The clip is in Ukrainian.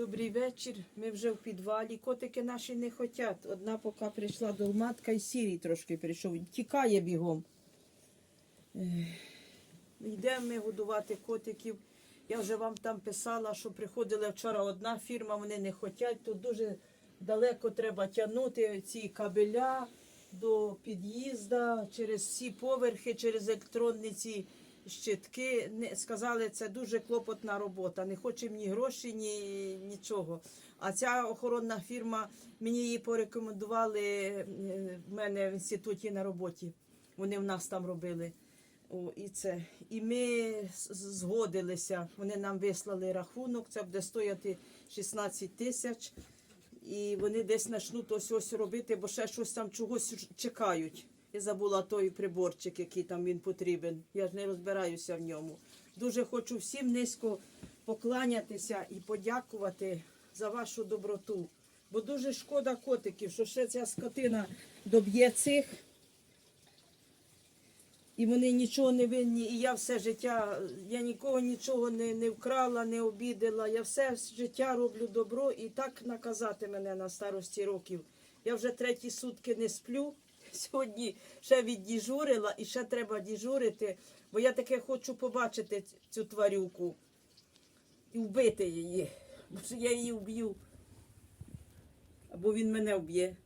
Добрий вечір. Ми вже в підвалі. Котики наші не хотять. Одна поки прийшла долматка і сірій трошки прийшов. Тікає бігом. Йдемо ми годувати котиків. Я вже вам там писала, що приходила вчора одна фірма, вони не хочуть. Тут дуже далеко треба тягнути ці кабеля до під'їзду через всі поверхи, через електронні ці щитки. Сказали, це дуже клопотна робота. Не хочемо ні гроші, ні нічого. А ця охоронна фірма, мені її порекомендували е, в мене в інституті на роботі. Вони в нас там робили. О, і це. І ми згодилися. Вони нам вислали рахунок, це буде стояти 16 тисяч. І вони десь почнуть ось ось робити, бо ще щось там чогось чекають. Я забула той приборчик, який там він потрібен. Я ж не розбираюся в ньому. Дуже хочу всім низько покланятися і подякувати за вашу доброту. Бо дуже шкода котиків, що ще ця скотина доб'є цих. І вони нічого не винні. І я все життя, я нікого нічого не, не вкрала, не обідала. Я все життя роблю добро і так наказати мене на старості років. Я вже треті сутки не сплю. Сьогодні ще віддіжурила і ще треба діжурити, бо я таке хочу побачити цю тварюку і вбити її. Бо я її вб'ю. Або він мене вб'є.